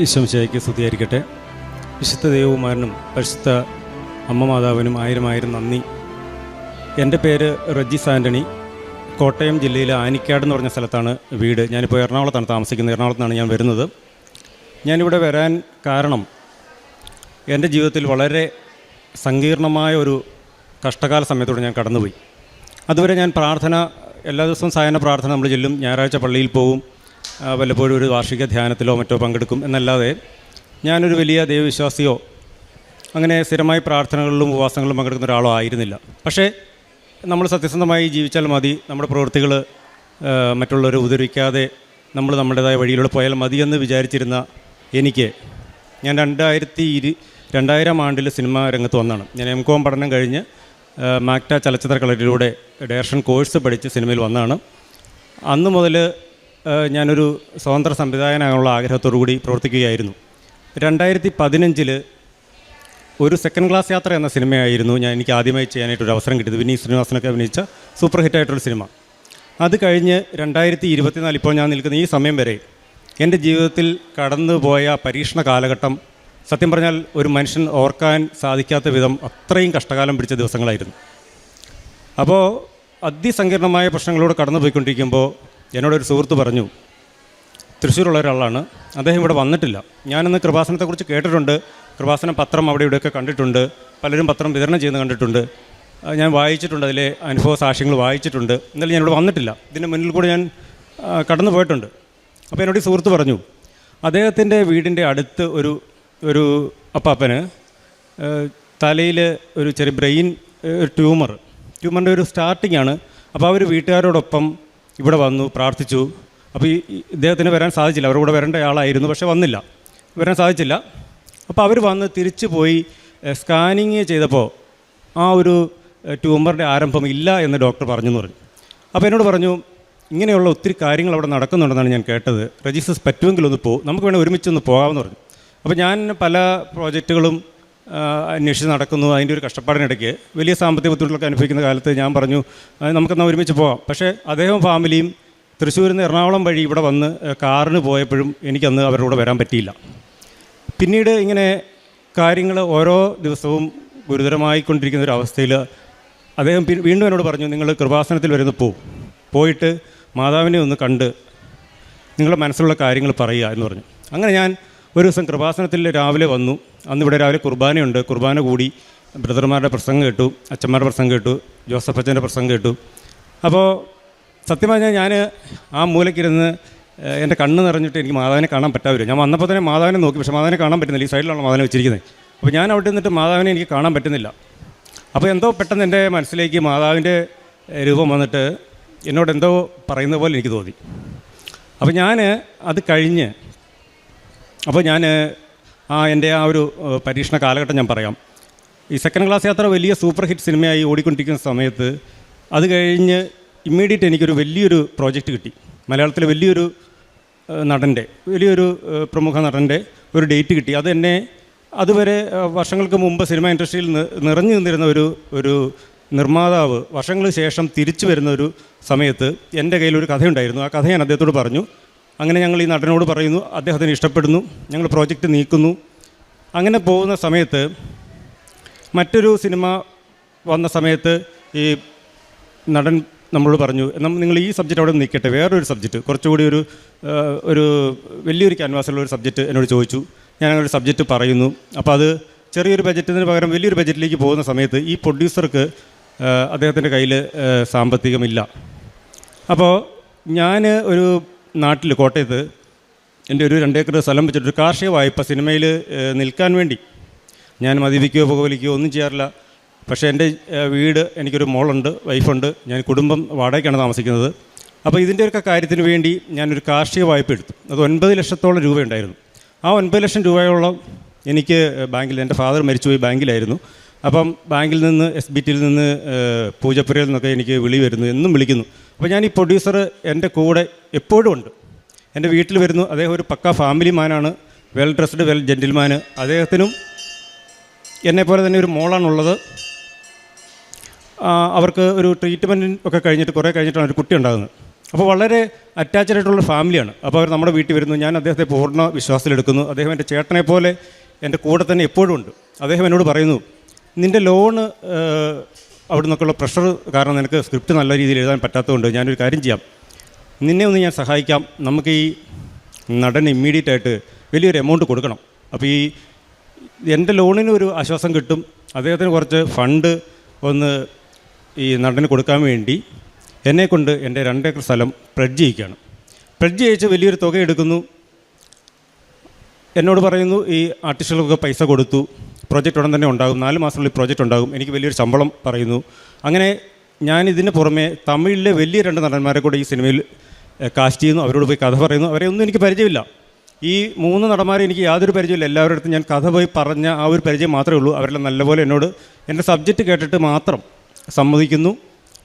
ഈശ്വംശയ്ക്ക് സ്തുതിയായിരിക്കട്ടെ. വിശുദ്ധ ദേവകുമാരനും പരിശുദ്ധ അമ്മ മാതാവിനും ആയിരം ആയിരം നന്ദി. എന്റെ പേര് റജീസ് ആന്റണി. കോട്ടയം ജില്ലയിലെ ആനിക്കാട് എന്ന് പറഞ്ഞ സ്ഥലത്താണ് വീട്. ഞാനിപ്പോൾ എറണാകുളത്താണ് താമസിക്കുന്നത്. എറണാകുളത്താണ് ഞാൻ വരുന്നത്. ഞാനിവിടെ വരാൻ കാരണം എന്റെ ജീവിതത്തിൽ വളരെ സങ്കീർണമായ ഒരു കഷ്ടകാല സമയത്തോടെ ഞാൻ കടന്നുപോയി. അതുവരെ ഞാൻ പ്രാർത്ഥന എല്ലാ ദിവസവും സായന പ്രാർത്ഥന നമ്മൾ ചെല്ലും. ഞായറാഴ്ച പള്ളിയിൽ ആ, വല്ലപ്പോഴും ഒരു വാർഷിക ധ്യാനത്തിലോ മറ്റോ പങ്കെടുക്കും എന്നല്ലാതെ ഞാനൊരു വലിയ ദൈവവിശ്വാസിയോ അങ്ങനെ സ്ഥിരമായി പ്രാർത്ഥനകളിലും ഉപവാസങ്ങളിലും പങ്കെടുക്കുന്ന ഒരാളോ ആയിരുന്നില്ല. പക്ഷേ നമ്മൾ സത്യസന്ധമായി ജീവിച്ചാൽ മതി നമ്മുടെ പ്രവൃത്തികൾ മറ്റുള്ളവരെ ഉപദ്രവിക്കാതെ നമ്മൾ നമ്മുടേതായ വഴിയിലൂടെ പോയാൽ മതിയെന്ന് വിചാരിച്ചിരുന്ന എനിക്ക് ഞാൻ രണ്ടായിരത്തി ഇരു രണ്ടായിരം ആണ്ടിൽ സിനിമാ രംഗത്ത് വന്നതാണ്. ഞാൻ എം കോം പഠനം കഴിഞ്ഞ് മാക്ട ചലച്ചിത്ര കളരിയിലൂടെ ഡയറക്ഷൻ കോഴ്സ് പഠിച്ച് സിനിമയിൽ വന്നതാണ്. അന്ന് മുതൽ ഞാനൊരു സ്വതന്ത്ര സംവിധായകനാകാനുള്ള ആഗ്രഹത്തോടു കൂടി പ്രവർത്തിക്കുകയായിരുന്നു. രണ്ടായിരത്തി പതിനഞ്ചിൽ ഒരു സെക്കൻഡ് ക്ലാസ് യാത്ര എന്ന സിനിമയായിരുന്നു ഞാൻ എനിക്ക് ആദ്യമായി ചെയ്യാനായിട്ടൊരു അവസരം കിട്ടിയത്. വിനീത് ശ്രീനിവാസനൊക്കെ അഭിനയിച്ച സൂപ്പർ ഹിറ്റായിട്ടൊരു സിനിമ. അത് കഴിഞ്ഞ് രണ്ടായിരത്തി ഇരുപത്തിനാല് ഇപ്പോൾ ഞാൻ നിൽക്കുന്ന ഈ സമയം വരെ എന്റെ ജീവിതത്തിൽ കടന്നുപോയ പരീക്ഷണ കാലഘട്ടം സത്യം പറഞ്ഞാൽ ഒരു മനുഷ്യൻ ഓർക്കാൻ സാധിക്കാത്ത വിധം അത്രയും കഷ്ടകാലം പിടിച്ച ദിവസങ്ങളായിരുന്നു. അപ്പോൾ അതിസങ്കീർണമായ പ്രശ്നങ്ങളോട് കടന്നു പോയിക്കൊണ്ടിരിക്കുമ്പോൾ എന്നോടൊരു സുഹൃത്ത് പറഞ്ഞു തൃശ്ശൂരുള്ള ഒരാളാണ് അദ്ദേഹം ഇവിടെ വന്നിട്ടില്ല. ഞാനിന്ന് കൃപാസനത്തെക്കുറിച്ച് കേട്ടിട്ടുണ്ട് കൃപാസന പത്രം അവിടെ ഇവിടെയൊക്കെ കണ്ടിട്ടുണ്ട് പലരും പത്രം വിതരണം ചെയ്യുന്നത് കണ്ടിട്ടുണ്ട്. ഞാൻ വായിച്ചിട്ടുണ്ട് അതിലെ അനുഭവ സാക്ഷ്യങ്ങൾ വായിച്ചിട്ടുണ്ട്. എന്നാലും ഞാൻ ഇവിടെ വന്നിട്ടില്ല. ഇതിന്റെ മുന്നിൽ കൂടെ ഞാൻ കടന്നു പോയിട്ടുണ്ട്. അപ്പോൾ എന്നോട് ഈ സുഹൃത്ത് പറഞ്ഞു അദ്ദേഹത്തിന്റെ വീടിന്റെ അടുത്ത് ഒരു ഒരു അപ്പാപ്പന് തലയിൽ ഒരു ചെറിയ ബ്രെയിൻ ട്യൂമർ ട്യൂമറിന്റെ ഒരു സ്റ്റാർട്ടിംഗ് ആണ് അപ്പോൾ അവർ വീട്ടുകാരോടൊപ്പം ഇവിടെ വന്നു പ്രാർത്ഥിച്ചു. അപ്പോൾ ഈ ഇദ്ദേഹത്തിന് വരാൻ സാധിച്ചില്ല. അവരുടെ കൂടെ വരേണ്ട ആളായിരുന്നു പക്ഷേ വന്നില്ല. വരാൻ സാധിച്ചില്ല. അപ്പോൾ അവർ വന്ന് തിരിച്ചു പോയി സ്കാനിങ് ചെയ്തപ്പോൾ ആ ഒരു ട്യൂമറിന്റെ ആരംഭം ഇല്ല എന്ന് ഡോക്ടർ പറഞ്ഞു എന്ന് പറഞ്ഞു. അപ്പോൾ എന്നോട് പറഞ്ഞു ഇങ്ങനെയുള്ള ഒത്തിരി കാര്യങ്ങൾ അവിടെ നടക്കുന്നുണ്ടെന്നാണ് ഞാൻ കേട്ടത്. രജിസ്റ്റേഴ്സ് പറ്റുമെങ്കിൽ ഒന്ന് പോകും നമുക്ക് വേണമെങ്കിൽ ഒരുമിച്ചൊന്ന് പോകാമെന്ന് പറഞ്ഞു. അപ്പോൾ ഞാൻ പല പ്രോജക്റ്റുകളും അന്വേഷിച്ച് നടക്കുന്നു. അതിന്റെ ഒരു കഷ്ടപ്പാടിനിടയ്ക്ക് വലിയ സാമ്പത്തിക ബുദ്ധിമുട്ടുകളൊക്കെ അനുഭവിക്കുന്ന കാലത്ത് ഞാൻ പറഞ്ഞു "ആ, നമുക്കെന്നാൽ ഒരുമിച്ച് പോകാം പക്ഷേ അദ്ദേഹം ഫാമിലിയും തൃശ്ശൂരിൽ നിന്ന് എറണാകുളം വഴി ഇവിടെ വന്ന് കാറിന് പോയപ്പോഴും എനിക്കന്ന് അവരുടെ കൂടെ വരാൻ പറ്റിയില്ല. പിന്നീട് ഇങ്ങനെ കാര്യങ്ങൾ ഓരോ ദിവസവും ഗുരുതരമായിക്കൊണ്ടിരിക്കുന്ന ഒരു അവസ്ഥയിൽ അദ്ദേഹം വീണ്ടും എന്നോട് പറഞ്ഞു നിങ്ങൾ കൃപാസനത്തിൽ വരുന്ന പോവും പോയിട്ട് മാതാവിനെ ഒന്ന് കണ്ട് നിങ്ങളുടെ മനസ്സിലുള്ള കാര്യങ്ങൾ പറയുക എന്ന് പറഞ്ഞു. അങ്ങനെ ഞാൻ ഒരു ദിവസം കൃപാസനത്തിൽ രാവിലെ വന്നു. അന്ന് ഇവിടെ രാവിലെ കുർബാനയുണ്ട്. കുർബാന കൂടി ബ്രദർമാരുടെ പ്രസംഗം കേട്ടു അച്ഛന്മാരുടെ പ്രസംഗം കേട്ടു ജോസഫ് അച്ഛന്റെ പ്രസംഗം കേട്ടു. അപ്പോൾ സത്യം പറഞ്ഞാൽ ഞാൻ ആ മൂലയ്ക്കിരുന്ന് എന്റെ കണ്ണ് നിറഞ്ഞിട്ട് എനിക്ക് മാതാവിനെ കാണാൻ പറ്റാവില്ല ഞാൻ വന്നപ്പോൾ തന്നെ മാതാവിനെ നോക്കി പക്ഷേ മാതാവിനെ കാണാൻ പറ്റുന്നില്ല. ഈ സൈഡിലാണ് മാതാവിനെ വെച്ചിരിക്കുന്നത് അപ്പോൾ ഞാൻ അവിടെ നിന്നിട്ട് മാതാവിനെ എനിക്ക് കാണാൻ പറ്റുന്നില്ല. അപ്പോൾ എന്തോ പെട്ടെന്ന് എന്റെ മനസ്സിലേക്ക് മാതാവിന്റെ രൂപം വന്നിട്ട് എന്നോട് എന്തോ പറയുന്ന പോലെ എനിക്ക് തോന്നി. അപ്പോൾ ഞാൻ അത് കഴിഞ്ഞ് അപ്പോൾ ഞാൻ ആ എന്റെ ആ ഒരു പരീക്ഷണ കാലഘട്ടം ഞാൻ പറയാം. ഈ സെക്കൻഡ് ക്ലാസ് യാത്ര വലിയ സൂപ്പർ ഹിറ്റ് സിനിമയായി ഓടിക്കൊണ്ടിരിക്കുന്ന സമയത്ത് അത് കഴിഞ്ഞ് ഇമ്മീഡിയറ്റ് എനിക്കൊരു വലിയൊരു പ്രോജക്റ്റ് കിട്ടി. മലയാളത്തിലെ വലിയൊരു നടന്റെ വലിയൊരു പ്രമുഖ നടന്റെ ഒരു ഡേറ്റ് കിട്ടി. അത് എന്നെ അതുവരെ വർഷങ്ങൾക്ക് മുമ്പ് സിനിമ ഇൻഡസ്ട്രിയിൽ നിറഞ്ഞു നിന്നിരുന്ന ഒരു ഒരു നിർമ്മാതാവ് വർഷങ്ങൾക്ക് ശേഷം തിരിച്ചു വരുന്ന ഒരു സമയത്ത് എന്റെ കയ്യിൽ ഒരു കഥയുണ്ടായിരുന്നു. ആ കഥ ഞാൻ അദ്ദേഹത്തോട് പറഞ്ഞു. അങ്ങനെ ഞങ്ങൾ ഈ നടനോട് പറയുന്നു അദ്ദേഹത്തിന് ഇഷ്ടപ്പെടുന്നു ഞങ്ങൾ പ്രോജക്റ്റ് നീക്കുന്നു. അങ്ങനെ പോകുന്ന സമയത്ത് മറ്റൊരു സിനിമ വന്ന സമയത്ത് ഈ നടൻ നമ്മളോട് പറഞ്ഞു എന്നാൽ നിങ്ങൾ ഈ സബ്ജക്റ്റ് അവിടെ നിൽക്കട്ടെ വേറൊരു സബ്ജക്റ്റ്. കുറച്ചുകൂടി ഒരു ഒരു വലിയൊരു ക്യാൻവാസിലുള്ള ഒരു സബ്ജക്റ്റ് എന്നോട് ചോദിച്ചു. ഞാൻ അങ്ങനെ ഒരു സബ്ജക്റ്റ് പറയുന്നു. അപ്പോൾ അത് ചെറിയൊരു ബജറ്റിന് പകരം വലിയൊരു ബജറ്റിലേക്ക് പോകുന്ന സമയത്ത് ഈ പ്രൊഡ്യൂസർക്ക് അദ്ദേഹത്തിന്റെ കയ്യിൽ സാമ്പത്തികമില്ല. അപ്പോൾ ഞാൻ ഒരു നാട്ടിൽ കോട്ടയത്ത് എന്റെ ഒരു രണ്ടേക്കർ സ്ഥലം വെച്ചിട്ടൊരു കാർഷിക വായ്പ സിനിമയിൽ നിൽക്കാൻ വേണ്ടി ഞാൻ മദ്യപിക്കുകയോ പുകവലിക്കുകയോ ഒന്നും ചെയ്യാറില്ല. പക്ഷേ എന്റെ വീട് എനിക്കൊരു മോളുണ്ട് വൈഫുണ്ട് ഞാൻ കുടുംബം വാടകയ്ക്കാണ് താമസിക്കുന്നത്. അപ്പോൾ ഇതിന്റെയൊക്കെ കാര്യത്തിന് വേണ്ടി ഞാനൊരു കാർഷിക വായ്പ എടുത്തു. അത് ഒൻപത് ലക്ഷത്തോളം രൂപയുണ്ടായിരുന്നു. ആ ഒൻപത് ലക്ഷം രൂപയോളം എനിക്ക് ബാങ്കിൽ എന്റെ ഫാദർ മരിച്ചുപോയി ബാങ്കിലായിരുന്നു. അപ്പം ബാങ്കിൽ നിന്ന് എസ് ബി ടിയിൽ നിന്ന് പൂജപ്പുരയിൽ നിന്നൊക്കെ എനിക്ക് വിളി വരുന്നു എന്നും വിളിക്കുന്നു. അപ്പോൾ ഞാൻ ഈ പ്രൊഡ്യൂസർ എന്റെ കൂടെ എപ്പോഴും ഉണ്ട്. എന്റെ വീട്ടിൽ വരുന്നു അദ്ദേഹം ഒരു പക്ക ഫാമിലി മാനാണ് വെൽ ഡ്രസ്ഡ് വെൽ ജെന്റിൽമാന് അദ്ദേഹത്തിനും എന്നെപ്പോലെ തന്നെ ഒരു മോളാണുള്ളത്. അവർക്ക് ഒരു ട്രീറ്റ്മെന്റ് ഒക്കെ കഴിഞ്ഞിട്ട് കുറേ കഴിഞ്ഞിട്ടാണ് ഒരു കുട്ടി ഉണ്ടാകുന്നത്. അപ്പോൾ വളരെ അറ്റാച്ച്ഡ് ആയിട്ടുള്ള ഫാമിലിയാണ് അപ്പോൾ അവർ നമ്മുടെ വീട്ടിൽ വരുന്നു ഞാൻ അദ്ദേഹത്തെ പൂർണ വിശ്വാസത്തിലെടുക്കുന്നു. അദ്ദേഹം എന്റെ ചേട്ടനെപ്പോലെ എന്റെ കൂടെ തന്നെ എപ്പോഴും ഉണ്ട്. അദ്ദേഹം എന്നോട് പറയുന്നു നിന്റെ ലോണ് അവിടെ നിന്നൊക്കെയുള്ള പ്രഷർ കാരണം നിനക്ക് സ്ക്രിപ്റ്റ് നല്ല രീതിയിൽ എഴുതാൻ പറ്റാത്തതുകൊണ്ട് ഞാനൊരു കാര്യം ചെയ്യാം. നിന്നെ ഒന്ന് ഞാൻ സഹായിക്കാം. നമുക്ക് ഈ നടൻ ഇമ്മീഡിയറ്റ് ആയിട്ട് വലിയൊരു എമൗണ്ട് കൊടുക്കണം. അപ്പോൾ ഈ എന്റെ ലോണിന് ഒരു ആശ്വാസം കിട്ടും. അദ്ദേഹത്തിന് കുറച്ച് ഫണ്ട് ഒന്ന് ഈ നടന് കൊടുക്കാൻ വേണ്ടി എന്നെക്കൊണ്ട് എന്റെ രണ്ടേക്കർ സ്ഥലം പ്രഡ്ജ് ചെയ്യിക്കുകയാണ്. പ്രഡ്ജ് ചെയ്യിച്ച് വലിയൊരു തുക എടുക്കുന്നു. എന്നോട് പറയുന്നു ഈ ആർട്ടിസ്റ്റുകൾക്കൊക്കെ പൈസ കൊടുത്തു. പ്രോജക്റ്റ് ഉടൻ തന്നെ ഉണ്ടാകും. നാല് മാസത്തിനുള്ളിൽ പ്രോജക്റ്റ് ഉണ്ടാകും. എനിക്ക് വലിയൊരു ശമ്പളം പറയുന്നു. അങ്ങനെ ഞാൻ ഇതിന് പുറമെ തമിഴിലെ വലിയ രണ്ട് നടന്മാരെ കൂടെ ഈ സിനിമയിൽ കാസ്റ്റ് ചെയ്യുന്നു. അവരോട് പോയി കഥ പറയുന്നു. അവരെ ഒന്നും എനിക്ക് പരിചയമില്ല. ഈ മൂന്ന് നടന്മാരെ എനിക്ക് യാതൊരു പരിചയമില്ല. എല്ലാവരുടെ അടുത്തും ഞാൻ കഥ പോയി പറഞ്ഞ ആ ഒരു പരിചയം മാത്രമേ ഉള്ളൂ. അവരെല്ലാം നല്ലപോലെ എന്നോട് എന്റെ സബ്ജക്റ്റ് കേട്ടിട്ട് മാത്രം സമ്മതിക്കുന്നു.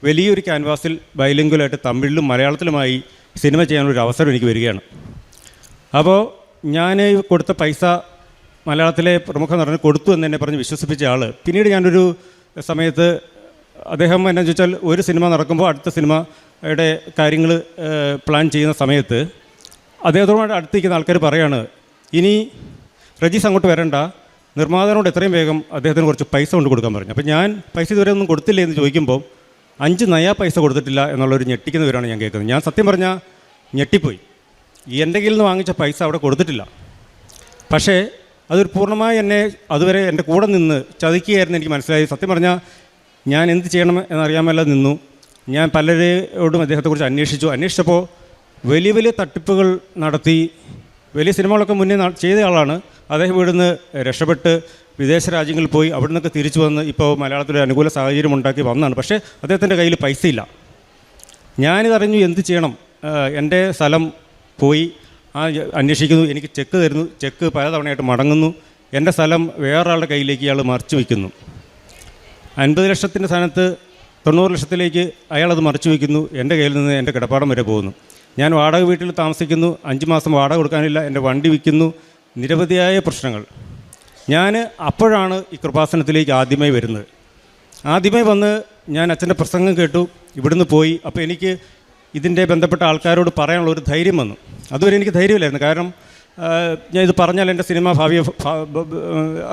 വലിയൊരു ക്യാൻവാസിൽ ബൈലിംഗുലായിട്ട് തമിഴിലും മലയാളത്തിലുമായി സിനിമ ചെയ്യാനുള്ളൊരു അവസരം എനിക്ക് വരികയാണ്. അപ്പോൾ ഞാൻ കൊടുത്ത പൈസ മലയാളത്തിലെ പ്രമുഖ നടന് കൊടുത്തു എന്ന് എന്നെ പറഞ്ഞ് വിശ്വസിപ്പിച്ച ആൾ പിന്നീട് ഞാനൊരു സമയത്ത് അദ്ദേഹം എന്നാ ചോദിച്ചാൽ ഒരു സിനിമ നടക്കുമ്പോൾ അടുത്ത സിനിമയുടെ കാര്യങ്ങൾ പ്ലാൻ ചെയ്യുന്ന സമയത്ത് അദ്ദേഹത്തോട് അടുത്തിരിക്കുന്ന ആൾക്കാർ പറയാണ് ഇനി റജീസ് അങ്ങോട്ട് വരണ്ട. നിർമ്മാതാവിനോട് എത്രയും വേഗം അദ്ദേഹത്തിന് കുറച്ച് പൈസ കൊണ്ട് കൊടുക്കാൻ പറഞ്ഞു. അപ്പോൾ ഞാൻ പൈസ ഇതുവരെ ഒന്നും കൊടുത്തില്ലേ എന്ന് ചോദിക്കുമ്പോൾ അഞ്ച് നയാ പൈസ കൊടുത്തിട്ടില്ല എന്നുള്ളൊരു ഞെട്ടിക്കുന്ന വിവരമാണ് ഞാൻ കേൾക്കുന്നത്. ഞാൻ സത്യം പറഞ്ഞാൽ ഞെട്ടിപ്പോയി. എന്റെ കയ്യിൽ നിന്ന് വാങ്ങിച്ച പൈസ അവിടെ കൊടുത്തിട്ടില്ല. പക്ഷേ അതൊരു പൂർണമായി എന്നെ അതുവരെ എന്റെ കൂടെ നിന്ന് ചതിക്കുകയായിരുന്നു എനിക്ക് മനസ്സിലായി സത്യം പറഞ്ഞാൽ ഞാൻ എന്ത് ചെയ്യണം എന്നറിയാമല്ല നിന്നു. ഞാൻ പലരോടും അദ്ദേഹത്തെക്കുറിച്ച് അന്വേഷിച്ചു. അന്വേഷിച്ചപ്പോൾ വലിയ വലിയ തട്ടിപ്പുകൾ നടത്തി. വലിയ സിനിമകളൊക്കെ മുന്നേ ചെയ്ത ആളാണ്. അദ്ദേഹം ഇവിടുന്ന് രക്ഷപ്പെട്ട് വിദേശ രാജ്യങ്ങളിൽ പോയി അവിടെ നിന്നൊക്കെ തിരിച്ചു വന്ന് ഇപ്പോൾ മലയാളത്തിലൊരു അനുകൂല സാഹചര്യം ഉണ്ടാക്കി വന്നതാണ് പക്ഷേ അദ്ദേഹത്തിന്റെ കയ്യിൽ പൈസയില്ല. ഞാനിതറിഞ്ഞു എന്ത് ചെയ്യണം. എന്റെ സ്ഥലം പോയി. ആ അന്വേഷിക്കുന്നു. എനിക്ക് ചെക്ക് തരുന്നു. ചെക്ക് പലതവണയായിട്ട് മടങ്ങുന്നു. എന്റെ സ്ഥലം വേറൊരാളുടെ കയ്യിലേക്ക് ഇയാൾ മറിച്ചു വയ്ക്കുന്നു. അൻപത് ലക്ഷത്തിന്റെ സ്ഥാനത്ത് തൊണ്ണൂറ് ലക്ഷത്തിലേക്ക് അയാളത് മറിച്ചു വയ്ക്കുന്നു. എന്റെ കയ്യിൽ നിന്ന് എന്റെ കിടപ്പാടം വരെ പോകുന്നു. ഞാൻ വാടക വീട്ടിൽ താമസിക്കുന്നു. അഞ്ച് മാസം വാടക കൊടുക്കാനില്ല. എന്റെ വണ്ടി വിൽക്കുന്നു. നിരവധിയായ പ്രശ്നങ്ങൾ. ഞാൻ അപ്പോഴാണ് ഈ കൃപാസനത്തിലേക്ക് ആദ്യമായി വരുന്നത്. ആദ്യമായി വന്ന് ഞാൻ അച്ഛന്റെ പ്രസംഗം കേട്ടു. ഇവിടുന്ന് പോയി. അപ്പോൾ എനിക്ക് ഇതിന്റെ ബന്ധപ്പെട്ട ആൾക്കാരോട് പറയാനുള്ള ഒരു ധൈര്യം വന്നു. അതുവരെ എനിക്ക് ധൈര്യമില്ലായിരുന്നു. കാരണം ഞാൻ ഇത് പറഞ്ഞാൽ എന്റെ സിനിമ ഭാവിയെ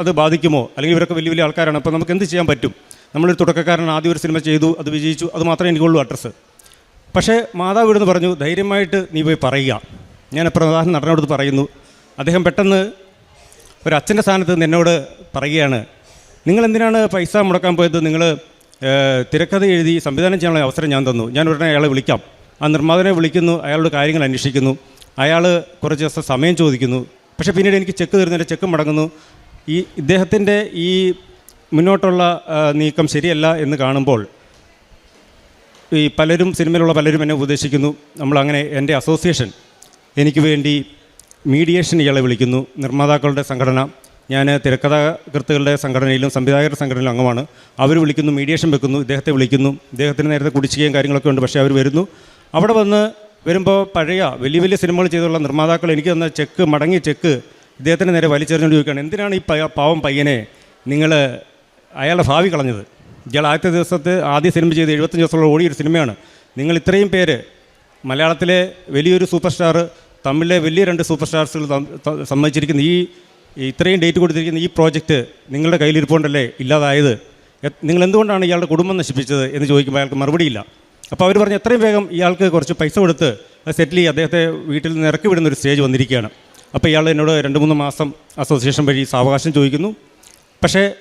അത് ബാധിക്കുമോ? അല്ലെങ്കിൽ ഇവരൊക്കെ വലിയ വലിയ ആൾക്കാരാണ്. അപ്പോൾ നമുക്ക് എന്ത് ചെയ്യാൻ പറ്റും? നമ്മളൊരു തുടക്കക്കാരൻ ആദ്യം ഒരു സിനിമ ചെയ്തു അത് വിജയിച്ചു അത് മാത്രമേ എനിക്കുള്ളൂ അഡ്രസ്സ്. പക്ഷേ മാതാവ് ഇവിടുന്ന് പറഞ്ഞു ധൈര്യമായിട്ട് നീ പോയി പറയുക. ഞാൻ പ്രധാന നടനോട് പറയുന്നു അദ്ദേഹം പെട്ടെന്ന് ഒരു അച്ഛന്റെ സ്ഥാനത്ത് നിന്ന് എന്നോട് പറയുകയാണ് നിങ്ങൾ എന്തിനാണ് പൈസ മുടക്കാൻ പോയത്? നിങ്ങൾ തിരക്കഥ എഴുതി സംവിധാനം ചെയ്യാനുള്ള അവസരം ഞാൻ തന്നു. ഞാൻ ഉടനെ അയാളെ വിളിക്കാം. ആ നിർമ്മാതാവിനെ വിളിക്കുന്നു അയാളുടെ കാര്യങ്ങൾ അന്വേഷിക്കുന്നു. അയാൾ കുറച്ച് ദിവസം സമയം ചോദിക്കുന്നു. പക്ഷേ പിന്നീട് എനിക്ക് ചെക്ക് തരുന്നതിന്റെ ചെക്ക് മടങ്ങുന്നു. ഈ ഇദ്ദേഹത്തിന്റെ ഈ മുന്നോട്ടുള്ള നീക്കം ശരിയല്ല എന്ന് കാണുമ്പോൾ ഈ പലരും സിനിമയിലുള്ള പലരും എന്നെ ഉപദേശിക്കുന്നു. നമ്മളങ്ങനെ എന്റെ അസോസിയേഷൻ എനിക്ക് വേണ്ടി മീഡിയേഷൻ ഇയാളെ വിളിക്കുന്നു. നിർമ്മാതാക്കളുടെ സംഘടന ഞാൻ തിരക്കഥാകൃത്തുകളുടെ സംഘടനയിലും സംവിധായകരുടെ സംഘടനയിലും അംഗമാണ്. അവർ വിളിക്കുന്നു മീഡിയേഷൻ വെക്കുന്നു ഇദ്ദേഹത്തെ വിളിക്കുന്നു. ഇദ്ദേഹത്തിന് നേരത്തെ കുടിശ്ശികയും കാര്യങ്ങളൊക്കെ ഉണ്ട് പക്ഷേ അവർ വരുന്നു. അവിടെ വന്ന് വരുമ്പോൾ പഴയ വലിയ വലിയ സിനിമകൾ ചെയ്തുള്ള നിർമ്മാതാക്കൾ എനിക്ക് തന്ന ചെക്ക് മടങ്ങി ചെക്ക് ഇദ്ദേഹത്തിന് നേരെ വലിച്ചെറിഞ്ഞുകൊണ്ട് ചോദിക്കുകയാണ് എന്തിനാണ് ഈ പാവം പയ്യനെ നിങ്ങൾ അയാളുടെ ഭാവി കളഞ്ഞത്? ഇയാൾ ആദ്യത്തെ ദിവസത്തെ ആദ്യ സിനിമ ചെയ്ത് എഴുപത്തഞ്ച് ദിവസമുള്ള ഓടിയൊരു സിനിമയാണ്. നിങ്ങൾ ഇത്രയും പേര് മലയാളത്തിലെ വലിയൊരു സൂപ്പർ സ്റ്റാർ തമിഴിലെ വലിയ രണ്ട് സൂപ്പർ സ്റ്റാർസുകൾ സംബന്ധിച്ചിരിക്കുന്ന ഈ ഇത്രയും ഡേറ്റ് കൊടുത്തിരിക്കുന്ന ഈ പ്രോജക്റ്റ് നിങ്ങളുടെ കയ്യിലിരിപ്പുണ്ടല്ലേ ഇല്ലാതായത്? നിങ്ങൾ എന്തുകൊണ്ടാണ് ഇയാളുടെ കുടുംബം നശിപ്പിച്ചത് എന്ന് ചോദിക്കുമ്പോൾ അയാൾക്ക് മറുപടിയില്ല. അപ്പോൾ അവർ പറഞ്ഞു എത്രയും വേഗം ഇയാൾക്ക് കുറച്ച് പൈസ കൊടുത്ത് സെറ്റിൽ ചെയ്ത് അദ്ദേഹത്തെ വീട്ടിൽ നിന്ന് ഇറക്കി വിടുന്ന ഒരു സ്റ്റേജ് വന്നിരിക്കുകയാണ്. അപ്പോൾ ഇയാൾ എന്നോട് രണ്ട് മൂന്ന് മാസം അസോസിയേഷൻ വഴി സാവകാശം ചോദിക്കുന്നു. പക്ഷേ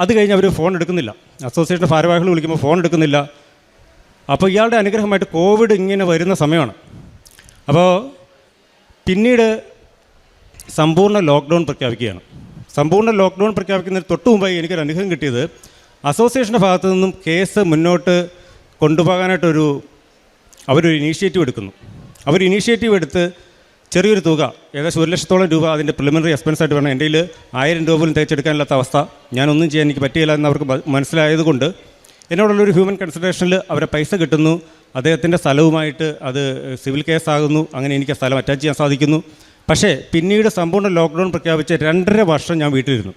അത് കഴിഞ്ഞ് അവർ ഫോൺ എടുക്കുന്നില്ല. അസോസിയേഷന്റെ ഭാരവാഹികൾ വിളിക്കുമ്പോൾ ഫോൺ എടുക്കുന്നില്ല. അപ്പോൾ ഇയാളുടെ അനുഗ്രഹമായിട്ട് കോവിഡ് ഇങ്ങനെ വരുന്ന സമയമാണ്. അപ്പോൾ പിന്നീട് സമ്പൂർണ ലോക്ക്ഡൗൺ പ്രഖ്യാപിക്കുകയാണ്. സമ്പൂർണ ലോക്ക്ഡൗൺ പ്രഖ്യാപിക്കുന്നതിന് തൊട്ട് മുമ്പായി എനിക്കൊരു അനുഗ്രഹം കിട്ടിയത് അസോസിയേഷന്റെ ഭാഗത്തു നിന്നും കേസ് മുന്നോട്ട് കൊണ്ടുപോകാനായിട്ടൊരു അവരൊരു ഇനീഷ്യേറ്റീവ് എടുക്കുന്നു. അവർ ഇനീഷ്യേറ്റീവ് എടുത്ത് ചെറിയൊരു തുക ഏകദേശം ഒരു ലക്ഷത്തോളം രൂപ അതിന്റെ പ്രിലിമിനറി എക്സ്പെൻസ് ആയിട്ട് വേണം. എന്റെ ആയിരം രൂപ പോലും തേച്ചെടുക്കാനില്ലാത്ത അവസ്ഥ. ഞാനൊന്നും ചെയ്യാൻ എനിക്ക് പറ്റിയില്ല എന്ന് അവർക്ക് മനസ്സിലായതുകൊണ്ട് എന്നോടുള്ളൊരു ഹ്യൂമൻ കൺസിഡറേഷനിൽ അവരെ പൈസ കിട്ടുന്നു. അദ്ദേഹത്തിന്റെ സ്ഥലവുമായിട്ട് അത് സിവിൽ കേസാകുന്നു അങ്ങനെ എനിക്ക് സ്ഥലം അറ്റാച്ച് ചെയ്യാൻ സാധിക്കുന്നു. പക്ഷേ പിന്നീട് സമ്പൂർണ ലോക്ക്ഡൗൺ പ്രഖ്യാപിച്ച് രണ്ടര വർഷം ഞാൻ വീട്ടിലിരുന്നു.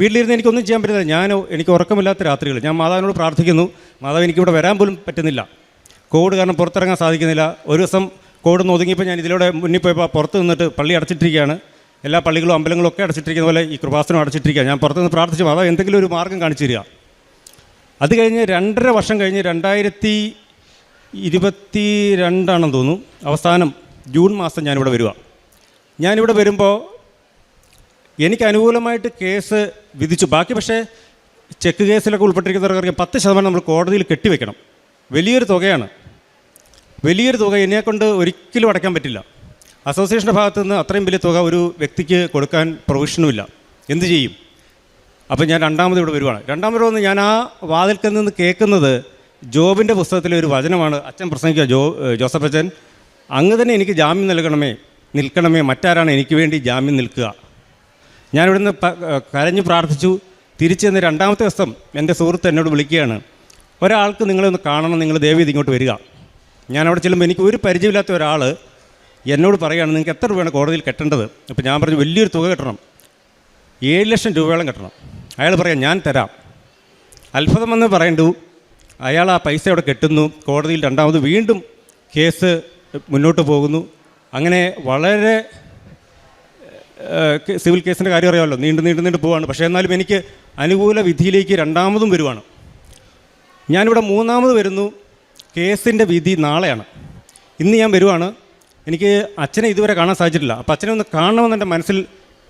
വീട്ടിലിരുന്ന് എനിക്കൊന്നും ചെയ്യാൻ പറ്റുന്നില്ല. ഞാൻ എനിക്ക് ഉറക്കമില്ലാത്ത രാത്രികൾ. ഞാൻ മാതാവിനോട് പ്രാർത്ഥിക്കുന്നു. മാതാവ് എനിക്കിവിടെ വരാൻ പോലും പറ്റുന്നില്ല. കോവിഡ് കാരണം പുറത്തിറങ്ങാൻ സാധിക്കുന്നില്ല. ഒരു ദിവസം കോവിഡ് നിന്ന് ഒതുങ്ങിയപ്പോൾ ഞാൻ ഇതിലൂടെ മുന്നിൽ പോയപ്പോൾ പുറത്ത് നിന്നിട്ട് പള്ളി അടച്ചിട്ടിരിക്കുകയാണ്. എല്ലാ പള്ളികളും അമ്പലങ്ങളും ഒക്കെ അടച്ചിട്ടിരിക്കുന്ന പോലെ ഈ കൃപാസനം അടച്ചിട്ടിരിക്കുക. ഞാൻ പുറത്ത് നിന്ന് പ്രാർത്ഥിച്ചു മാതാവ് എന്തെങ്കിലും ഒരു മാർഗം കാണിച്ചു തരിക. അത് കഴിഞ്ഞ് രണ്ടര വർഷം കഴിഞ്ഞ് രണ്ടായിരത്തി ഇരുപത്തി രണ്ടാണെന്ന് തോന്നുന്നു. അവസാനം ജൂൺ മാസം ഞാനിവിടെ വരിക ഞാനിവിടെ വരുമ്പോൾ എനിക്ക് അനുകൂലമായിട്ട് കേസ് വിധിച്ചു. ബാക്കി പക്ഷേ ചെക്ക് കേസിലൊക്കെ ഉൾപ്പെട്ടിരിക്കുന്നവർക്ക് പത്ത് ശതമാനം നമ്മൾ കോടതിയിൽ കെട്ടിവെക്കണം. വലിയൊരു തുകയാണ്. വലിയൊരു തുക എന്നെക്കൊണ്ട് ഒരിക്കലും അടയ്ക്കാൻ പറ്റില്ല. അസോസിയേഷന്റെ ഭാഗത്തു നിന്ന് അത്രയും വലിയ തുക ഒരു വ്യക്തിക്ക് കൊടുക്കാൻ പ്രൊവിഷനുമില്ല എന്ത് ചെയ്യും? അപ്പോൾ ഞാൻ രണ്ടാമത് ഇവിടെ വരുവാണ്. രണ്ടാമത് വന്ന് ഞാൻ ആ വാതിൽക്കൽ നിന്ന് കേൾക്കുന്നത് ജോബിന്റെ പുസ്തകത്തിലെ ഒരു വചനമാണ്. അച്ഛൻ പ്രസംഗിക്കുക ജോ ജോസഫ് അച്ഛൻ അങ്ങ് തന്നെ എനിക്ക് ജാമ്യം നൽകണമേ നിൽക്കണമേ മറ്റാരാണ് എനിക്ക് വേണ്ടി ജാമ്യം നിൽക്കുക. ഞാനിവിടുന്ന് കരഞ്ഞു പ്രാർത്ഥിച്ചു. തിരിച്ചു ചെന്ന് രണ്ടാമത്തെ ദിവസം എന്റെ സുഹൃത്ത് എന്നോട് വിളിക്കുകയാണ് ഒരാൾക്ക് നിങ്ങളെ ഒന്ന് കാണണം നിങ്ങൾ ദേവി ഇങ്ങോട്ട് വരിക. ഞാൻ അവിടെ ചെല്ലുമ്പോൾ എനിക്ക് ഒരു പരിചയമില്ലാത്ത ഒരാൾ എന്നോട് പറയുകയാണ് നിങ്ങൾക്ക് എത്ര രൂപയാണ് കോടതിയിൽ കെട്ടേണ്ടത്? അപ്പോൾ ഞാൻ പറഞ്ഞു വലിയൊരു തുക കെട്ടണം. ഏഴ് ലക്ഷം രൂപയോളം കെട്ടണം. അയാൾ പറയാം ഞാൻ തരാം. അത്ഭുതമെന്ന് പറയണ്ടു അയാൾ ആ പൈസ അവിടെ കെട്ടുന്നു. കോടതിയിൽ രണ്ടാമത് വീണ്ടും കേസ് മുന്നോട്ട് പോകുന്നു. അങ്ങനെ വളരെ സിവിൽ കേസിന്റെ കാര്യം അറിയാമല്ലോ. നീണ്ടു നീണ്ടു നീണ്ടു പോവാണ്. പക്ഷേ എന്നാലും എനിക്ക് അനുകൂല വിധിയിലേക്ക് രണ്ടാമതും വരുവാണ്. ഞാനിവിടെ മൂന്നാമത് വരുന്നു. കേസിന്റെ വിധി നാളെയാണ്. ഇന്ന് ഞാൻ വരുവാണ്. എനിക്ക് അച്ഛനെ ഇതുവരെ കാണാൻ സാധിച്ചിട്ടില്ല. അപ്പോൾ അച്ഛനെ ഒന്ന് കാണണമെന്ന് എന്റെ മനസ്സിൽ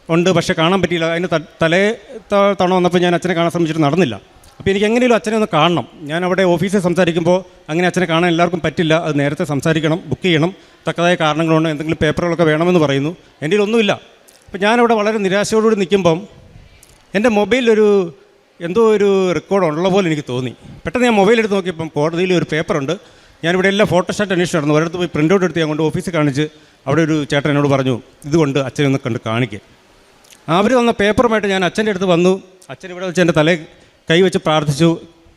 ഉണ്ട്. പക്ഷേ കാണാൻ പറ്റിയില്ല. അതിന് ത- തലേ തവണ വന്നപ്പോൾ ഞാൻ അച്ഛനെ കാണാൻ ശ്രമിച്ചിട്ട് നടന്നില്ല. അപ്പോൾ എനിക്ക് എങ്ങനെയും അച്ഛനെ ഒന്ന് കാണണം. ഞാൻ അവിടെ ഓഫീസിൽ സംസാരിക്കുമ്പോൾ അങ്ങനെ അച്ഛനെ കാണാൻ എല്ലാവർക്കും പറ്റില്ല. അത് നേരത്തെ സംസാരിക്കണം ബുക്ക് ചെയ്യണം. തക്കതായ കാരണങ്ങളുണ്ട്. എന്തെങ്കിലും പേപ്പറുകളൊക്കെ വേണമെന്ന് പറയുന്നു. എന്റെ ഒന്നുമില്ല. അപ്പോൾ ഞാനവിടെ വളരെ നിരാശയോടുകൂടി നിൽക്കുമ്പം എന്റെ മൊബൈലിലൊരു എന്തോ ഒരു റെക്കോർഡ് ഉള്ള പോലെ എനിക്ക് തോന്നി. പെട്ടെന്ന് ഞാൻ മൊബൈൽ എടുത്ത് നോക്കിയപ്പം കോടതിയിൽ ഒരു പേപ്പറുണ്ട്. ഞാനിവിടെ എല്ലാം ഫോട്ടോസ്റ്റാറ്റ് അന്വേഷിച്ച് നടന്നു. ഒരിടത്ത് പോയി പ്രിന്റ് ഔട്ട് എടുത്ത് ഞാൻ കൊണ്ട് ഓഫീസിൽ കാണിച്ച് അവിടെ ഒരു ചേട്ടൻ എന്നോട് പറഞ്ഞു ഇതുകൊണ്ട് അച്ഛനെ ഒന്ന് കണ്ട് കാണിക്കുക അവർ വന്ന പേപ്പറുമായിട്ട് ഞാൻ അച്ഛന്റെ അടുത്ത് വന്നു. അച്ഛൻ ഇവിടെ വെച്ച് എന്റെ തലയിൽ കൈ വെച്ച് പ്രാർത്ഥിച്ചു.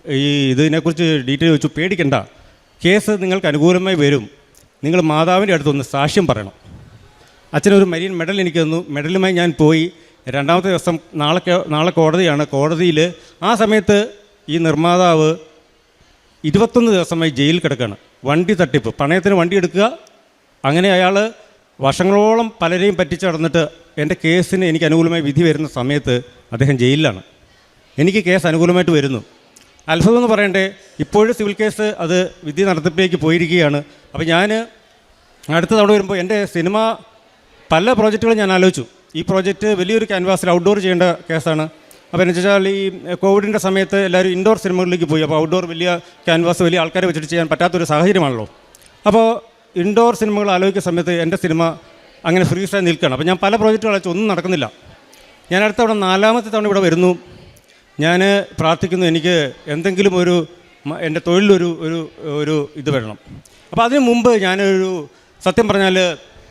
ഈ ഇതിനെക്കുറിച്ച് ഡീറ്റെയിൽ വെച്ചു. പേടിക്കണ്ട. കേസ് നിങ്ങൾക്ക് അനുകൂലമായി വരും. നിങ്ങൾ മാതാവിന്റെ അടുത്തൊന്ന് സാക്ഷ്യം പറയണം. അച്ഛനൊരു മരീൻ മെഡൽ എനിക്ക് തന്നു. മെഡലുമായി ഞാൻ പോയി. രണ്ടാമത്തെ ദിവസം നാളെ നാളെ കോടതിയാണ്. കോടതിയിൽ ആ സമയത്ത് ഈ നിർമ്മാതാവ് ഇരുപത്തൊന്ന് ദിവസമായി ജയിലിൽ കിടക്കുകയാണ് വണ്ടി തട്ടിപ്പ്. പണയത്തിന് വണ്ടി എടുക്കുക. അങ്ങനെ അയാൾ വർഷങ്ങളോളം പലരെയും പറ്റിച്ച് നടന്നിട്ട് എന്റെ കേസിന് എനിക്ക് അനുകൂലമായി വിധി വരുന്ന സമയത്ത് അദ്ദേഹം ജയിലിലാണ്. എനിക്ക് കേസ് അനുകൂലമായിട്ട് വരുന്നു. അത്ഭുതം എന്ന് പറയണ്ടേ ഇപ്പോഴും സിവിൽ കേസ് അത് വിധി നടത്തിപ്പിലേക്ക് പോയിരിക്കുകയാണ്. അപ്പോൾ ഞാൻ അടുത്ത തവണ വരുമ്പോൾ എന്റെ സിനിമ പല പ്രോജക്റ്റുകളും ഞാൻ ആലോചിച്ചു. ഈ പ്രോജക്റ്റ് വലിയൊരു ക്യാൻവാസിൽ ഔട്ട്ഡോർ ചെയ്യേണ്ട കേസാണ് അപ്പോൾ എന്ന് വെച്ചാൽ ഈ കോവിഡിന്റെ സമയത്ത് എല്ലാവരും ഇൻഡോർ സിനിമകളിലേക്ക് പോയി. അപ്പോൾ ഔട്ട്ഡോർ വലിയ ക്യാൻവാസ് വലിയ ആൾക്കാരെ വെച്ചിട്ട് ചെയ്യാൻ പറ്റാത്തൊരു സാഹചര്യമാണല്ലോ. അപ്പോൾ ഇൻഡോർ സിനിമകൾ ആലോചിക്കുന്ന സമയത്ത് എന്റെ സിനിമ അങ്ങനെ ഫ്രീസായി നിൽക്കുകയാണ്. അപ്പോൾ ഞാൻ പല പ്രോജക്റ്റുകൾ അയച്ചു ഒന്നും നടക്കുന്നില്ല. ഞാൻ അടുത്ത തവണ നാലാമത്തെ തവണ ഇവിടെ വരുന്നു. ഞാൻ പ്രാർത്ഥിക്കുന്നു എനിക്ക് എന്തെങ്കിലും ഒരു എന്റെ തൊഴിലൊരു ഒരു ഒരു ഇത് വരണം. അപ്പോൾ അതിനു മുമ്പ് ഞാനൊരു സത്യം പറഞ്ഞാൽ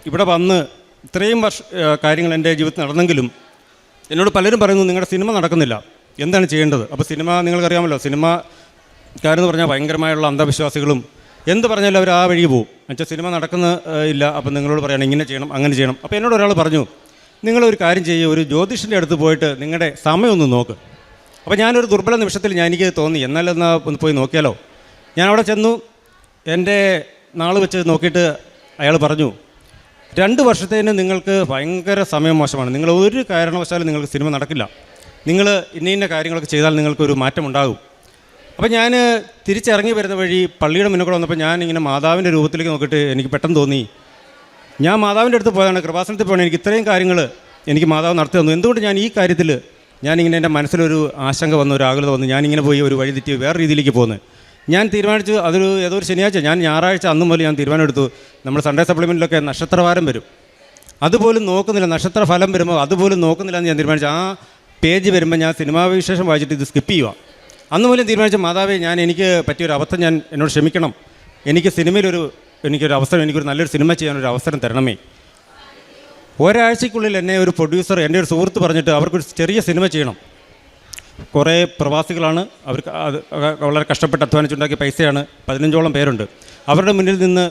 ഇവിടെ വന്ന് ഇത്രയും വർഷ കാര്യങ്ങൾ എന്റെ ജീവിതത്തിൽ നടന്നെങ്കിലും എന്നോട് പലരും പറയുന്നു നിങ്ങളുടെ സിനിമ നടക്കുന്നില്ല. എന്താണ് ചെയ്യേണ്ടത്? അപ്പോൾ സിനിമ നിങ്ങൾക്കറിയാമല്ലോ സിനിമക്കാരെന്ന് പറഞ്ഞാൽ ഭയങ്കരമായുള്ള അന്ധവിശ്വാസികളും എന്ത് പറഞ്ഞാലും അവർ ആ വഴി പോകും എന്നുവെച്ചാൽ സിനിമ നടക്കുന്ന ഇല്ല അപ്പം നിങ്ങളോട് പറയണം ഇങ്ങനെ ചെയ്യണം അങ്ങനെ ചെയ്യണം. അപ്പോൾ എന്നോട് ഒരാൾ പറഞ്ഞു നിങ്ങളൊരു കാര്യം ചെയ്യുക ഒരു ജ്യോതിഷന്റെ അടുത്ത് പോയിട്ട് നിങ്ങളുടെ സമയമൊന്ന് നോക്ക്. അപ്പോൾ ഞാനൊരു ദുർബല നിമിഷത്തിൽ ഞാൻ എനിക്ക് തോന്നി എന്നാൽ ഒന്ന് പോയി നോക്കിയാലോ? ഞാൻ അവിടെ ചെന്നു എന്റെ നാൾ വെച്ച് നോക്കിയിട്ട് അയാൾ പറഞ്ഞു രണ്ട് വർഷത്തേന് നിങ്ങൾക്ക് ഭയങ്കര സമയം മോശമാണ്. നിങ്ങൾ ഒരു കാരണവശാലും നിങ്ങൾക്ക് സിനിമ നടക്കില്ല. നിങ്ങൾ ഇന്ന ഇന്ന കാര്യങ്ങളൊക്കെ ചെയ്താൽ നിങ്ങൾക്കൊരു മാറ്റം ഉണ്ടാകും അപ്പോൾ ഞാൻ തിരിച്ചിറങ്ങി വരുന്ന വഴി പള്ളിയുടെ മുന്നിൽ വന്നപ്പോൾ ഞാൻ ഇങ്ങനെ മാതാവിന്റെ രൂപത്തിലേക്ക് നോക്കിയിട്ട് എനിക്ക് പെട്ടെന്ന് തോന്നി. ഞാൻ മാതാവിന്റെ അടുത്ത് പോയതാണ്. കൃപാസനത്തിൽ പോകണം എനിക്ക് ഇത്രയും കാര്യങ്ങൾ എനിക്ക് മാതാവ് നടത്തി തന്നു. എന്തുകൊണ്ട് ഞാൻ ഈ കാര്യത്തിൽ ഞാനിങ്ങനെ എന്റെ മനസ്സിലൊരു ആശങ്ക വന്നു ഒരു ആകുലത വന്നു ഞാനിങ്ങനെ പോയി ഒരു വഴി തെറ്റി വേറെ രീതിയിലേക്ക് പോകുന്നത് ഞാൻ തീരുമാനിച്ചു അതൊരു ഏതൊരു ശനിയാഴ്ച ഞാൻ ഞായറാഴ്ച അന്ന് മുതൽ ഞാൻ തീരുമാനമെടുത്തു. നമ്മൾ സൺഡേ സപ്ലിമെന്റിലൊക്കെ നക്ഷത്രവാരം വരും. അതുപോലും നോക്കുന്നില്ല നക്ഷത്ര ഫലം വരുമ്പോൾ അതുപോലും നോക്കുന്നില്ല എന്ന് ഞാൻ തീരുമാനിച്ചു. ആ പേജ് വരുമ്പോൾ ഞാൻ സിനിമാ വിശേഷം വായിച്ചിട്ട് ഇത് സ്കിപ്പ് ചെയ്യുക അന്ന് മുതൽ തീരുമാനിച്ച മാതാവേ ഞാൻ എനിക്ക് പറ്റിയൊരു അവസ്ഥം ഞാൻ എന്നോട് ക്ഷമിക്കണം. എനിക്ക് സിനിമയിലൊരു എനിക്കൊരു അവസരം എനിക്കൊരു നല്ലൊരു സിനിമ ചെയ്യാനൊരു അവസരം തരണമേ. ഒരാഴ്ചക്കുള്ളിൽ എന്നെ ഒരു പ്രൊഡ്യൂസർ എന്റെ ഒരു സുഹൃത്ത് പറഞ്ഞിട്ട് അവർക്കൊരു ചെറിയ സിനിമ ചെയ്യണം. കുറേ പ്രവാസികളാണ് അവർക്ക് അത് വളരെ കഷ്ടപ്പെട്ട് അധ്വാനിച്ചുണ്ടാക്കിയ പൈസയാണ് പതിനഞ്ചോളം പേരുണ്ട്. അവരുടെ മുന്നിൽ നിന്ന്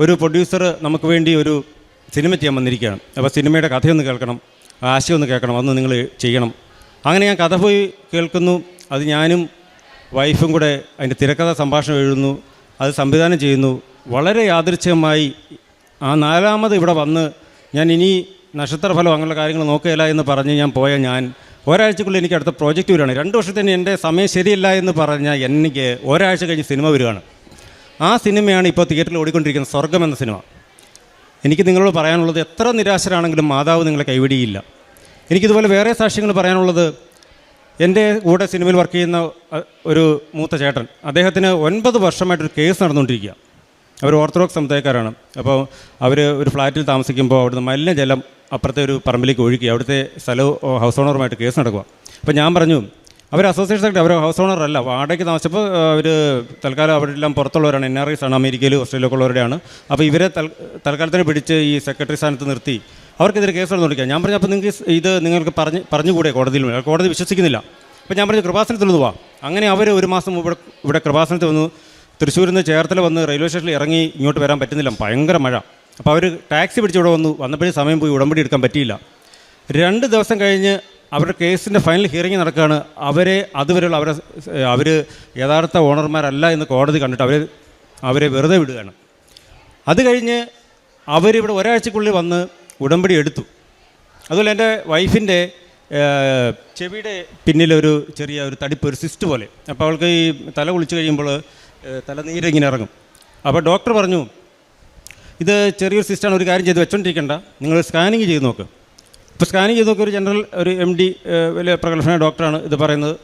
ഒരു പ്രൊഡ്യൂസർ നമുക്ക് വേണ്ടി ഒരു സിനിമ ചെയ്യാൻ വന്നിരിക്കുകയാണ്. അപ്പോൾ സിനിമയുടെ കഥയൊന്ന് കേൾക്കണം ആശയം ഒന്ന് കേൾക്കണം അതൊന്ന് നിങ്ങൾ ചെയ്യണം. അങ്ങനെ ഞാൻ കഥ പോയി കേൾക്കുന്നു. അത് ഞാനും വൈഫും കൂടെ അതിന്റെ തിരക്കഥ സംഭാഷണം എഴുതുന്നു. അത് സംവിധാനം ചെയ്യുന്നു. വളരെ യാദൃച്ഛമായി ആ നാലാമത് ഇവിടെ വന്ന് ഞാൻ ഇനി നക്ഷത്രഫലം അങ്ങനെയുള്ള കാര്യങ്ങൾ നോക്കുകയില്ല എന്ന് പറഞ്ഞ് ഞാൻ പോയ ഞാൻ ഒരാഴ്ചക്കുള്ളിൽ എനിക്ക് അടുത്ത പ്രോജക്റ്റ് വരികയാണ്. രണ്ട് വർഷത്തിന് എന്റെ സമയം ശരിയല്ല എന്ന് പറഞ്ഞാൽ എനിക്ക് ഒരാഴ്ച കഴിഞ്ഞ് സിനിമ വരികയാണ്. ആ സിനിമയാണ് ഇപ്പോൾ തിയേറ്ററിൽ ഓടിക്കൊണ്ടിരിക്കുന്ന സ്വർഗം എന്ന സിനിമ. എനിക്ക് നിങ്ങളോട് പറയാനുള്ളത് എത്ര നിരാശരാണെങ്കിലും മാതാവ് നിങ്ങളെ കൈവിടിയില്ല. എനിക്കിതുപോലെ വേറെ സാക്ഷ്യങ്ങൾ പറയാനുള്ളത് എന്റെ കൂടെ സിനിമയിൽ വർക്ക് ചെയ്യുന്ന ഒരു മൂത്ത ചേട്ടൻ. അദ്ദേഹത്തിന് ഒൻപത് വർഷമായിട്ടൊരു കേസ് നടന്നുകൊണ്ടിരിക്കുക. അവർ ഓർത്തഡോക്സ് സമുദായക്കാരാണ്. അപ്പോൾ അവർ ഒരു ഫ്ലാറ്റിൽ താമസിക്കുമ്പോൾ അവിടുന്ന് മലിനജലം അപ്പുറത്തെ ഒരു പറമ്പിലേക്ക് ഒഴുകി അവിടുത്തെ സ്ഥലവും ഹൗസ് ഓണറുമായിട്ട് കേസ് നടക്കുക. അപ്പോൾ ഞാൻ പറഞ്ഞു അവർ അസോസിയേഷൻ സെക്രട്ടറി അവർ ഹൗസ് ഓണർ അല്ല. വാടകയ്ക്ക് താമസിച്ചപ്പോൾ അവർ തൽക്കാലം അവിടെ എല്ലാം പുറത്തുള്ളവരാണ്. എൻ ആർ ഐസ് ആണ് അമേരിക്കയിലും ഓസ്ട്രേലിയയിലൊക്കെ ഉള്ളവരുടെയാണ് അപ്പോൾ ഇവരെ തൽ തൽക്കാലത്തിന് പിടിച്ച് ഈ സെക്രട്ടറി സ്ഥാനത്ത് നിർത്തി. അവർക്കെതിരെ കേസ് നടന്നുകൊണ്ടിരിക്കുക ഞാൻ പറഞ്ഞു അപ്പോൾ നിങ്ങൾക്ക് ഇത് നിങ്ങൾക്ക് പറഞ്ഞ് പറഞ്ഞുകൂടെ കോടതിയിൽ? കോടതി വിശ്വസിക്കുന്നില്ല. അപ്പോൾ ഞാൻ പറഞ്ഞു കൃപാസനത്തിൽ നിന്ന് പോവാം അങ്ങനെ അവർ ഒരു മാസം ഇവിടെ ഇവിടെ കൃപാസനത്തിൽ വന്നു. തൃശ്ശൂരിൽ നിന്ന് ചേർത്തല വന്ന് റെയിൽവേ സ്റ്റേഷനിൽ ഇറങ്ങി ഇങ്ങോട്ട് വരാൻ പറ്റുന്നില്ല. ഭയങ്കര മഴ. അപ്പോൾ അവർ ടാക്സി പിടിച്ച് ഇവിടെ വന്നു. വന്നപ്പോഴേ സമയം പോയി. ഉടമ്പടി എടുക്കാൻ പറ്റിയില്ല. രണ്ട് ദിവസം കഴിഞ്ഞ് അവരുടെ കേസിന്റെ ഫൈനൽ ഹിയറിംഗ് നടക്കുകയാണ് അവരെ അതുവരെയുള്ള അവരെ അവർ യഥാർത്ഥ ഓണർമാരല്ല എന്ന് കോടതി കണ്ടിട്ട് അവരെ അവരെ വെറുതെ വിടുകയാണ്. അത് കഴിഞ്ഞ് അവരിവിടെ ഒരാഴ്ചക്കുള്ളിൽ വന്ന് ഉടമ്പടി എടുത്തു. അതുപോലെ എന്റെ വൈഫിന്റെ ചെവിയുടെ പിന്നിലൊരു ചെറിയ ഒരു തടിപ്പ് ഒരു സിസ്റ്റ് പോലെ. അപ്പോൾ അവൾക്ക് ഈ തല കുളിച്ച് കഴിയുമ്പോൾ തലനീരിങ്ങനെ ഇറങ്ങും. അപ്പോൾ ഡോക്ടർ പറഞ്ഞു ഇത് ചെറിയൊരു സിസ്റ്റാണ് ഒരു കാര്യം ചെയ്ത് വെച്ചോണ്ടിരിക്കേണ്ട. നിങ്ങൾ സ്കാനിങ് ചെയ്ത് നോക്ക്. ഇപ്പോൾ സ്കാനിങ് ചെയ്ത് നോക്കിയ ഒരു ജനറൽ ഒരു എം ഡി വലിയ പ്രഗത്ഭനായ ഡോക്ടറാണ് ഇത് പറയുന്നത്.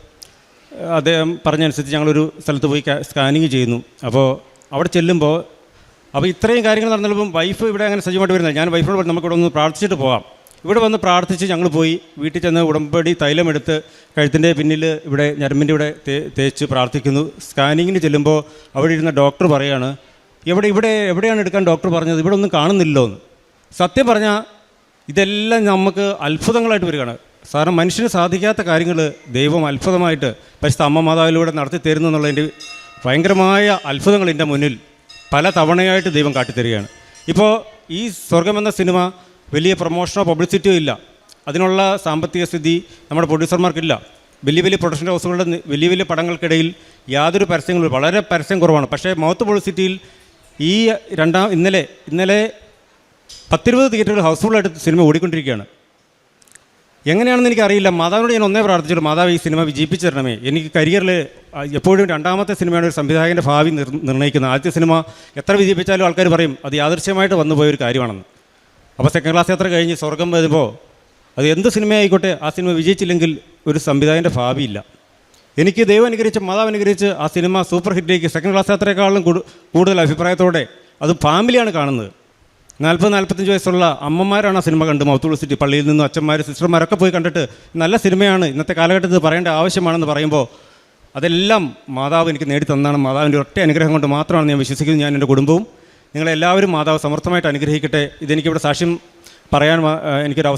അദ്ദേഹം പറഞ്ഞനുസരിച്ച് ഞങ്ങളൊരു സ്ഥലത്ത് പോയി സ്കാനിങ് ചെയ്യുന്നു. അപ്പോൾ അവിടെ ചെല്ലുമ്പോൾ അപ്പോൾ ഇത്രയും കാര്യങ്ങൾ നടന്നപ്പം വൈഫ് ഇവിടെ അങ്ങനെ സജീവമായിട്ട് വരുന്നില്ല. ഞാൻ വൈഫിനോട് നമുക്കിവിടെ ഒന്ന് പ്രാർത്ഥിച്ചിട്ട് പോകാം. ഇവിടെ വന്ന് പ്രാർത്ഥിച്ച് ഞങ്ങൾ പോയി. വീട്ടിൽ ചെന്ന് ഉടമ്പടി തൈലമെടുത്ത് കഴുത്തിന്റെ പിന്നിൽ ഇവിടെ ഞരമ്പിന്റെ ഇവിടെ തേച്ച് പ്രാർത്ഥിക്കുന്നു. സ്കാനിങ്ങിന് ചെല്ലുമ്പോൾ അവിടെ ഇരുന്ന ഡോക്ടർ പറയാണ് എവിടെ ഇവിടെ എവിടെയാണ് എടുക്കാൻ ഡോക്ടർ പറഞ്ഞത്? ഇവിടെ ഒന്നും കാണുന്നില്ലോ എന്ന് സത്യം പറഞ്ഞാൽ ഇതെല്ലാം നമുക്ക് അത്ഭുതങ്ങളായിട്ട് വരികയാണ്. സാറിന് മനുഷ്യന് സാധിക്കാത്ത കാര്യങ്ങൾ ദൈവം അത്ഭുതമായിട്ട് പരിശുദ്ധ അമ്മ മാതാവിലൂടെ നടത്തി തരുന്നു എന്നുള്ളതിന്റെ ഭയങ്കരമായ അത്ഭുതങ്ങൾ എന്റെ മുന്നിൽ പല തവണയായിട്ട് ദൈവം കാട്ടിത്തരികയാണ്. ഇപ്പോൾ ഈ സ്വർഗമെന്ന സിനിമ വലിയ പ്രൊമോഷനോ പബ്ലിസിറ്റിയോ ഇല്ല. അതിനുള്ള സാമ്പത്തിക സ്ഥിതി നമ്മുടെ പ്രൊഡ്യൂസർമാർക്കില്ല. വലിയ വലിയ പ്രൊഡക്ഷൻ ഹൗസുകളുടെ വലിയ വലിയ പടങ്ങൾക്കിടയിൽ യാതൊരു പരസ്യങ്ങളും വളരെ പരസ്യം കുറവാണ്. പക്ഷേ മൗത്ത് പബ്ലിസിറ്റിയിൽ ഈ രണ്ടാം ഇന്നലെ ഇന്നലെ പത്തിരുപത് തിയേറ്ററുകൾ ഹൗസ്ഫുള്ളായിട്ട് സിനിമ ഓടിക്കൊണ്ടിരിക്കുകയാണ്. എങ്ങനെയാണെന്ന് എനിക്കറിയില്ല. മാതാവിനോട് ഞാൻ ഒന്നേ പ്രാർത്ഥിച്ചുള്ളൂ. മാതാവ് ഈ സിനിമ വിജയിപ്പിച്ചു തരണമേ എനിക്ക് കരിയറിൽ എപ്പോഴും രണ്ടാമത്തെ സിനിമയാണ് ഒരു സംവിധായകന്റെ ഭാവി നിർ നിർണയിക്കുന്നത് ആദ്യത്തെ സിനിമ എത്ര വിജയിപ്പിച്ചാലും ആൾക്കാർ പറയും അത് യാദൃശ്യമായിട്ട് വന്നു പോയ ഒരു കാര്യമാണെന്ന്. അപ്പോൾ സെക്കൻഡ് ക്ലാസ് യാത്ര കഴിഞ്ഞ് സ്വർഗം വരുമ്പോൾ അത് എന്ത് സിനിമയായിക്കോട്ടെ ആ സിനിമ വിജയിച്ചില്ലെങ്കിൽ ഒരു സംവിധായകന്റെ ഭാവിയില്ല. എനിക്ക് ദൈവം അനുഗ്രഹിച്ച് മാതാവ് അനുഗ്രഹിച്ച് ആ സിനിമ സൂപ്പർ ഹിറ്റിലേക്ക് സെക്കൻഡ് ക്ലാസ് യാത്രയെക്കാളും കൂടുതൽ അഭിപ്രായത്തോടെ അത് ഫാമിലിയാണ് കാണുന്നത്. നാൽപ്പത് നാൽപ്പത്തഞ്ച് വയസ്സുള്ള അമ്മമാരാണ് ആ സിനിമ കണ്ട് മൗത്തുള്ള സിറ്റി പള്ളിയിൽ നിന്നും അച്ഛന്മാർ സിസ്റ്റർമാരൊക്കെ പോയി കണ്ടിട്ട് നല്ല സിനിമയാണ് ഇന്നത്തെ കാലഘട്ടത്തിൽ പറയേണ്ട ആവശ്യമാണെന്ന് പറയുമ്പോൾ അതെല്ലാം മാതാവ് എനിക്ക് നേടി തന്നാണ് മാതാവിന്റെ ഒറ്റ അനുഗ്രഹം കൊണ്ട് മാത്രമാണ് ഞാൻ വിശ്വസിക്കുന്നത്. ഞാൻ എന്റെ കുടുംബവും നിങ്ങളെല്ലാവരും മാതാവ് സമർത്ഥമായിട്ട് അനുഗ്രഹിക്കട്ടെ. ഇതെനിക്കിവിടെ സാക്ഷ്യം പറയാൻ എനിക്കൊരു